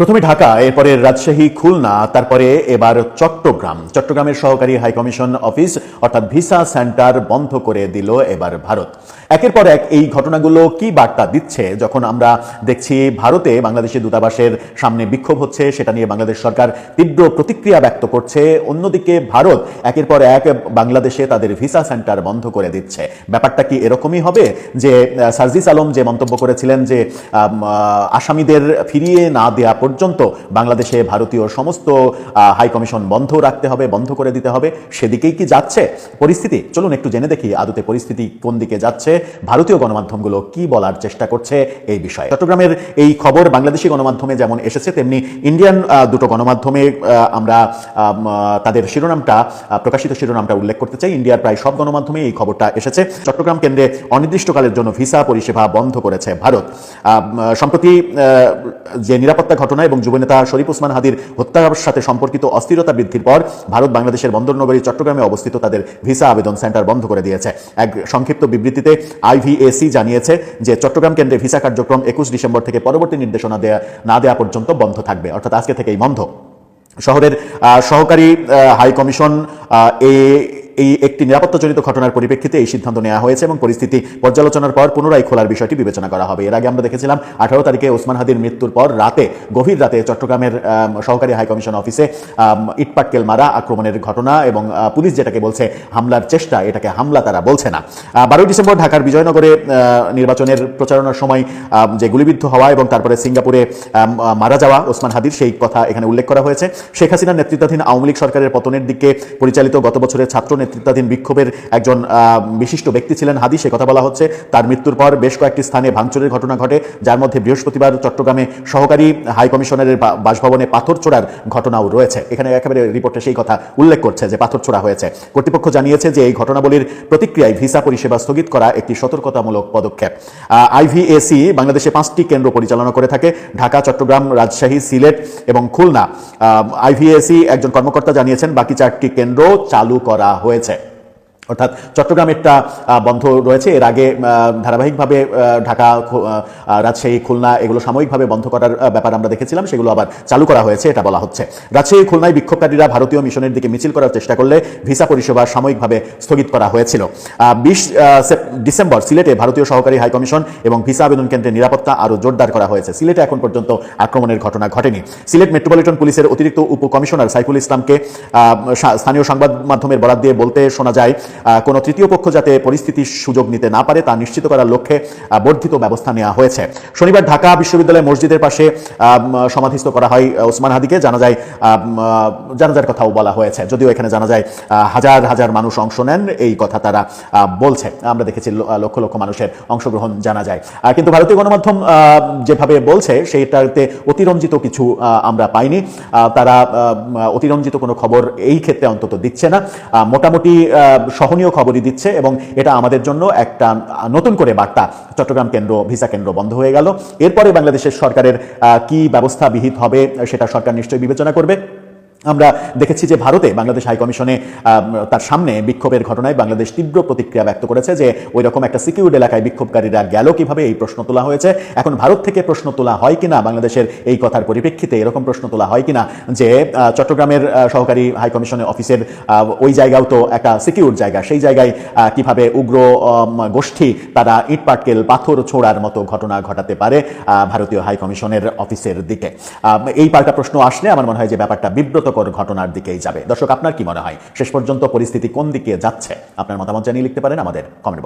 প্রথমে ঢাকা, এরপরে রাজশাহী, খুলনা, তারপরে এবার চট্টগ্রাম। চট্টগ্রামের সহকারী হাইকমিশন অফিস, অর্থাৎ ভিসা সেন্টার বন্ধ করে দিল এবার ভারত। একের পর এক এই ঘটনাগুলো কি বার্তা দিচ্ছে? যখন আমরা দেখছি ভারতে বাংলাদেশের দূতাবাসের সামনে বিক্ষোভ হচ্ছে, সেটা নিয়ে বাংলাদেশ সরকার তীব্র প্রতিক্রিয়া ব্যক্ত করছে। অন্যদিকে ভারত একের পর এক বাংলাদেশে তাদের ভিসা সেন্টার বন্ধ করে দিচ্ছে। ব্যাপারটা কি এরকমই হবে? যে সার্জিস আলম যে মন্তব্য করেছিলেন যে আসামিদের ফিরিয়ে না দেয়া পর্যন্ত বাংলাদেশে ভারতীয় সমস্ত আহ, হাই কমিশন বন্ধ রাখতে হবে বন্ধ করে দিতে হবে। সেদিকেই কি যাচ্ছে পরিস্থিতি? চলুন একটু জেনে দেখি আদতে পরিস্থিতি কোন দিকে যাচ্ছে। ভারতীয় গণমাধ্যমগুলো কি বলার চেষ্টা করছে এই বিষয়ে। চট্টগ্রামের এই খবর বাংলাদেশি গণমাধ্যমে যেমন এসেছে তেমনি ইন্ডিয়ান দুটো গণমাধ্যমে আমরা তাদের শিরোনামটা প্রকাশিত শিরোনামটা উল্লেখ করতে চাই। ইন্ডিয়ার প্রায় সব গণমাধ্যমে এই খবরটা এসেছে। চট্টগ্রাম কেন্দ্রে অনির্দিষ্টকালের জন্য ভিসা পরিষেবা বন্ধ করেছে ভারত। সম্প্রতি যে নিরাপত্তা ঘটনা এবং যুবনেতা শরীফ ওসমান হাদির হত্যার সাথে সম্পর্কিত অস্থিরতা বৃদ্ধির পর ভারত বাংলাদেশের বন্দরনগরী চট্টগ্রামে অবস্থিত তাদের ভিসা আবেদন সেন্টার বন্ধ করে দিয়েছে। এক সংক্ষিপ্ত বিবৃতিতে আইভিএসি জানিয়েছে যে চট্টগ্রাম কেন্দ্রে ভিসা কার্যক্রম একুশ ডিসেম্বর থেকে পরবর্তী নির্দেশনা দেয়া, না দেওয়া পর্যন্ত বন্ধ থাকবে। অর্থাৎ আজকে থেকেই বন্ধ। শহরের সহকারী হাই কমিশন এ এই একটি নিরাপত্তাজনিত ঘটনার পরিপ্রেক্ষিতে এই সিদ্ধান্ত নেওয়া হয়েছে এবং পরিস্থিতি পর্যালোচনার পর পুনরায় খোলার বিষয়টি বিবেচনা করা হবে। এর আগে আমরা দেখেছিলাম আঠারো তারিখে ওসমান হাদির মৃত্যুর পর রাতে, গভীর রাতে চট্টগ্রামের সহকারী হাই কমিশন অফিসে ইটপাটকেল মারা আক্রমণের ঘটনা এবং পুলিশ যেটাকে বলছে হামলার চেষ্টা, এটাকে হামলা তারা বলছে না। বারোই ডিসেম্বর ঢাকার বিজয়নগরে নির্বাচনের প্রচারণার সময় যে গুলিবিদ্ধ হওয়া এবং তারপরে সিঙ্গাপুরে মারা যাওয়া ওসমান হাদির, সেই কথা এখানে উল্লেখ করা হয়েছে। শেখ হাসিনার নেতৃত্বাধীন আওয়ামী লীগ সরকারের পতনের দিকে পরিচালিত গত বছরের ছাত্র নেতৃত্বাধীন বিক্ষোভের একজন বিশিষ্ট ব্যক্তি ছিলেন হাদি। সে কথা বলা হচ্ছে, তার মৃত্যুর পর বেশ কয়েকটি স্থানে ভাঙচুরের ঘটনা ঘটে, যার মধ্যে বৃহস্পতিবার চট্টগ্রামে সহকারী হাই কমিশনারের বাসভবনে পাথর ছোড়ার ঘটনাও রয়েছে। এখানে একেবারে রিপোর্টে সেই কথা উল্লেখ করছে যে পাথর ছোড়া হয়েছে। কর্তৃপক্ষ জানিয়েছে যে এই ঘটনাবলীর প্রতিক্রিয়ায় ভিসা পরিষেবা স্থগিত করা একটি সতর্কতামূলক পদক্ষেপ। আইভিএসি বাংলাদেশে পাঁচটি কেন্দ্র পরিচালনা করে থাকে, ঢাকা, চট্টগ্রাম, রাজশাহী, সিলেট এবং খুলনা। আইভিএসি একজন কর্মকর্তা জানিয়েছেন, বাকি চারটি কেন্দ্র চালু করা হয়েছে। হয়েছে অর্থাৎ চট্টগ্রামেরটা আহ, বন্ধ রয়েছে। এর আগে ধারাবাহিকভাবে ঢাকা রাজশাহী খুলনা এগুলো সাময়িকভাবে বন্ধ করার ব্যাপার আমরা দেখেছিলাম। সেগুলো আবার চালু করা হয়েছে এটা বলা হচ্ছে। রাজশাহী খুলনায় বিক্ষোভকারীরা ভারতীয় মিশনের দিকে মিছিল করার চেষ্টা করলে ভিসা পরিষেবা সাময়িকভাবে স্থগিত করা হয়েছিল। বিশ ডিসেম্বর সিলেটে ভারতীয় সহকারী হাইকমিশন এবং ভিসা আবেদন কেন্দ্রের নিরাপত্তা আরও জোরদার করা হয়েছে। সিলেটে এখন পর্যন্ত আক্রমণের ঘটনা ঘটেনি। সিলেট মেট্রোপলিটন পুলিশের অতিরিক্ত উপকমিশনার সাইফুল ইসলামকে স্থানীয় সংবাদ মাধ্যমের বরাদ দিয়ে বলতে শোনা যায় কোনো তৃতীয় পক্ষ যাতে পরিস্থিতির সুযোগ নিতে না পারে তা নিশ্চিত করার লক্ষ্যে বর্ধিত ব্যবস্থা নেওয়া হয়েছে। শনিবার ঢাকা বিশ্ববিদ্যালয় মসজিদের পাশে সমাধিস্থ করা হয় ওসমান হাদিকে। জানা যায় জানাজার কথাও বলা হয়েছে। যদিও এখানে জানা যায় হাজার হাজার মানুষ অংশ নেন এই কথা তারা বলছে। আমরা দেখেছি লক্ষ লক্ষ মানুষের অংশগ্রহণ জানা যায়। কিন্তু ভারতীয় গণমাধ্যম যেভাবে বলছে সেইটাতে অতিরঞ্জিত কিছু আমরা পাইনি। তারা অতিরঞ্জিত কোনো খবর এই ক্ষেত্রে অন্তত দিচ্ছে না। মোটামুটি আহ, সহনীয় খবরই দিচ্ছে এবং এটা আমাদের জন্য একটা নতুন করে বার্তা। চট্টগ্রাম কেন্দ্র, ভিসা কেন্দ্র বন্ধ হয়ে গেল। এরপরে বাংলাদেশের সরকারের কি ব্যবস্থা বিহিত হবে সেটা সরকার নিশ্চয়ই বিবেচনা করবে। আমরা দেখেছি যে ভারতে বাংলাদেশ হাইকমিশনে তার সামনে বিক্ষোভের ঘটনায় বাংলাদেশ তীব্র প্রতিক্রিয়া ব্যক্ত করেছে যে ওই রকম একটা সিকিউর্ড এলাকায় বিক্ষোভকারীরা গেল কীভাবে, এই প্রশ্ন তোলা হয়েছে। এখন ভারত থেকে প্রশ্ন তোলা হয় কিনা, বাংলাদেশের এই কথার পরিপ্রেক্ষিতে এরকম প্রশ্ন তোলা হয় কিনা, যে চট্টগ্রামের সহকারী হাইকমিশনের অফিসের ওই জায়গাও তো একটা সিকিউর জায়গা, সেই জায়গায় কীভাবে উগ্র গোষ্ঠী তারা ইটপাটকেল পাথর ছোড়ার মতো ঘটনা ঘটাতে পারে ভারতীয় হাইকমিশনের অফিসের দিকে। এই পাল্টা প্রশ্ন আসলে আমার মনে হয় যে ব্যাপারটা বিব্রতকর ঘটনার দিকেই যাবে। দর্শক, আপনার কি মনে হয়? শেষ পর্যন্ত পরিস্থিতি কোন দিকে যাচ্ছে? আপনার মতামত জানিয়ে লিখতে পারেন আমাদের কমেন্ট